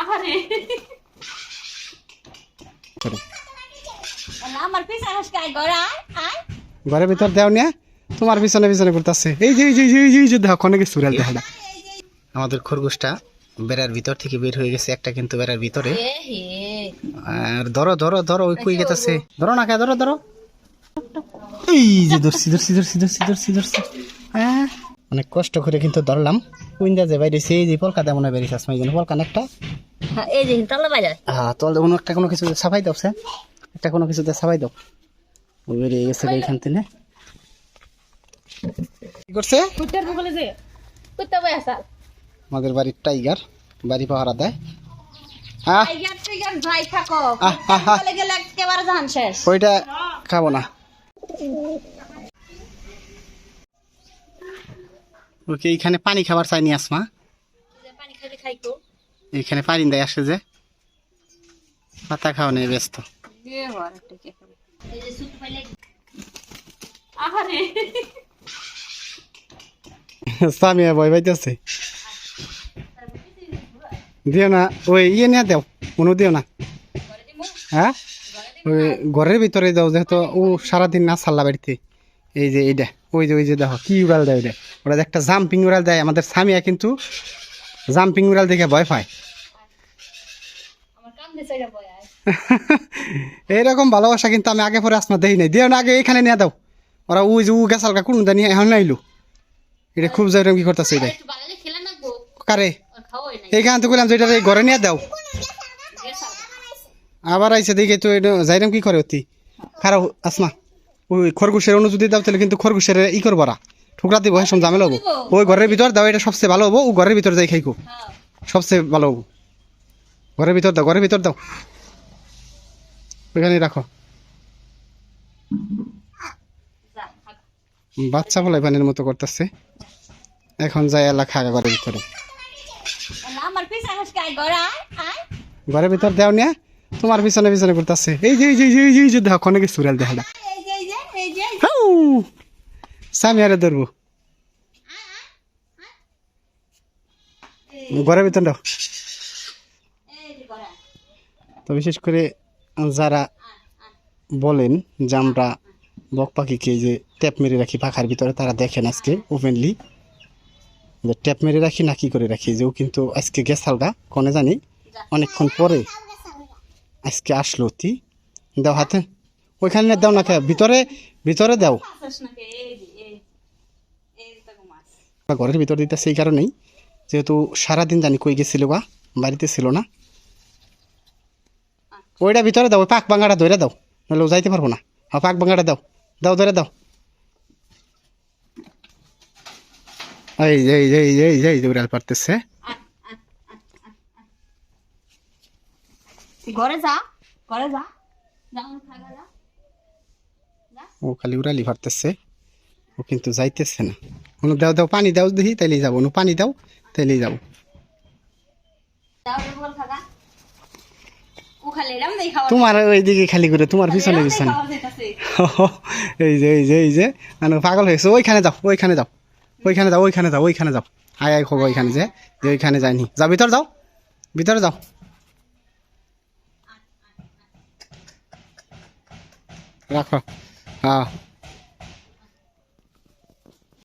আহারে। আমার পিছা হাসকায় গড়া আয় ঘরের ভিতর দেও নিয়ে তোমার পিছনে পিছনে ঘুরতেছে। এই যে এই যে এই যে, এই যে দেখো অনেকে সুরাল দেখা আমাদের খরগোশটা বেড়ার ভিতর থেকে বের হয়ে গেছে একটা কিন্তু বেড়ার ভিতরে। আর ধরো ধরো ধরো ওই কুই গেতেছে। ধরো না কে ধরো ধরো। এই যে ধরছি ধরছি ধরছি ধরছি ধরছি ধরছি। হ্যাঁ। অনেক কষ্ট করে কিন্তু ধরলাম। কুইন্দা যে বাইরে সেই যে পলকা তেমন বেরিয়েছে আসমা এই জন্য পলকান একটা। এই বাইরে হ্যাঁ তো কোনো একটা কোনো কিছু সাফাই দাও সে একটা কোনো কিছুতে সাফাই দাও। বেরিয়ে গেছে এইখান থেকে। কি করছে? কুত্তার বলে যে কুত্তা বই আসাল আমাদের বাড়ির টাইগার বাড়ি পাহারা দেয়। ওইটা খাব না। ওকে এইখানে পানি খাবার চাইনি আসমা। পানি খালি খাইতো এইখানে পানি দেয় আসে যে পাতা খাওয়া নিয়ে ব্যস্ত সামিয়া ভয় পাইতেছে। দিও না ওই ইয়ে নিয়ে দেও কোনো দিও না। হ্যাঁ? ওই ঘরের ভিতরে দাও যেহেতু ও সারাদিন না সাল্লা বাড়িতে। এই যে এইটা ওই যে ওই যে দেখো কি উড়াল দেয় ওইটা ওরা একটা জাম্পিং উড়াল দেয় আমাদের সামিয়া কিন্তু জাম্পিং উড়াল দেখে ভয় পায়। এইরকম ভালোবাসা কিন্তু আমি আগে পরে আসমা দেখি নাই। দিও না আগে এখানে নিয়ে দাও। ওরা ওই যে উ গেছালকা কোন দানি এখন নাইলো এটা খুব জরুরি কি করতেছে এটা একটু বালালে খেলে না গো। কারে? এইখানে তো কইলাম যে এটা ঘরে নিয়ে দাও। আবার আইসে দেখে তো এটা যাইরাম কি করে অতি? খারাপ আসমা। ওই খরগোশের অনু যদি দাও তাহলে কিন্তু খরগোশের ই করব ঠুকরা দিব হ্যাঁ ঝামেলা হব। ওই ঘরের ভিতর দাও এটা সবচেয়ে ভালো হব ও ঘরের ভিতর যাই খাইকো। হ্যাঁ। সবচেয়ে ভালো হব। ঘরের ভিতর দাও ঘরের ভিতর দাও। ওইখানে রাখো। বাচ্চা বলে পানির মতো করতেছে। এখন যাই এলা খাগা ঘরের ভিতরে। ঘরের ভিতর দেও নিয়ে তোমার পিছনে পিছনে করতেছে এই যে এই যে এই যে, এই যে এই যে দেখো অনেকে সুরাল দেখা এই যে এই যে এই। যে হাউ সামি আরে ধরবো ঘরের ভিতর দাও তো বিশেষ করে যারা বলেন যে আমরা বক পাখিকে যে ট্যাপ মেরে রাখি পাখার ভিতরে তারা দেখেন আজকে ওপেনলি যে ট্যাপ মেরে রাখি না কি করে রাখি যে ও কিন্তু আজকে গেছ হালকা কনে জানি অনেকক্ষণ পরে আজকে আসলো অতি। দাও হাতে। ওইখানে দাও না কে? ভিতরে ভিতরে দাও আসছ নাকি এই যে এই এই যে তাকে মাছ বা ঘরের ভিতর দিতে সেই কারণেই যেহেতু সারাদিন জানি কই গেছিল বা বাড়িতে ছিল না। ওইটা ভিতরে দাও ওই পাক বাঙ্গাটা ধরে দাও নাহলে ও যাইতে পারব না। আর পাক বাঙ্গাটা দাও দাও ধরে দাও। এই এই এই এই এই যে উড়াল পারতেছে। ঘরে যা ঘরে যা। ও খালি উড়ালি পারতেছে। ও কিন্তু যাইতেছে না। কোনো দাও দাও পানি দাও দেখি তাইলেই যাব। অনু পানি দাও তাইলেই যাব। যা তোমার ওইদিকে খালি করে তোমার পিছনে পিছনে। এই যে এই যে এই যে মানে পাগল হয়েছে। ওইখানে যাও ওইখানে যাও ওইখানে যাও ওইখানে যাও ওইখানে যাও। আয় আয় খবর ওইখানে যে যে ওইখানে যায়নি। যাও ভিতর যাও ভিতরে যাও। রাখো। হ্যাঁ